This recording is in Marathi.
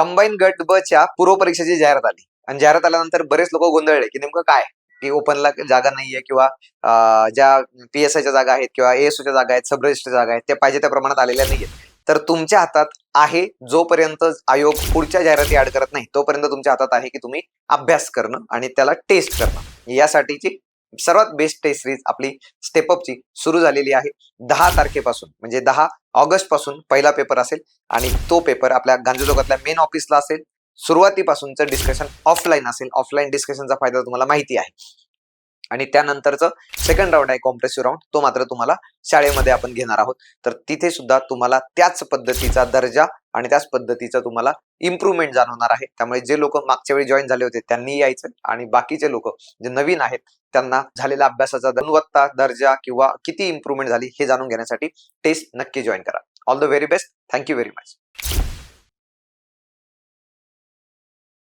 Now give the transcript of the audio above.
कंबाईन गट ब च्या पूर्व परीक्षेची जाहिरात आली. आणि जाहिरात आल्यानंतर बरेच लोक गोंधळले की नेमकं काय? की ओपनला जागा नाहीये किंवा ज्या पी एस आयच्या जागा आहेत किंवा एएसओच्या जागा आहेत सब रजिस्टर जागा आहेत त्या पाहिजे त्या प्रमाणात आलेल्या नाहीयेत. तर तुमच्या हातात आहे जोपर्यंत आयोग पुढच्या जाहिराती ऍड करत नाही तोपर्यंत तुमच्या हातात आहे की तुम्ही अभ्यास करणं आणि त्याला टेस्ट करणं. यासाठीची सर्वात बेस्ट टेस्ट सिरीज आपली स्टेपअपची सुरू झालेली आहे. दहा तारखेपासून म्हणजे दहा ऑगस्टपासून पहिला पेपर असेल आणि तो पेपर आपल्या गांधीजोगातल्या मेन ऑफिसला असेल. सुरुवातीपासूनचं डिस्कशन ऑफलाईन असेल. ऑफलाईन डिस्कशनचा फायदा तुम्हाला माहिती आहे. आणि त्यानंतरचं सेकंड राऊंड आहे कॉम्प्रेसिव्ह राऊंड तो मात्र तुम्हाला शाळेमध्ये आपण घेणार आहोत. तर तिथे सुद्धा तुम्हाला त्याच पद्धतीचा दर्जा आणि त्याच पद्धतीचं तुम्हाला इम्प्रुव्हमेंट जाणवणार आहे. त्यामुळे जे लोक मागच्या वेळी जॉईन झाले होते त्यांनी यायचं. आणि बाकीचे लोक जे नवीन आहेत त्यांना झालेला अभ्यासाचा गुणवत्ता दर्जा किंवा किती इम्प्रुव्हमेंट झाली हे जाणून घेण्यासाठी टेस्ट नक्की जॉईन करा. All the very best thank you very much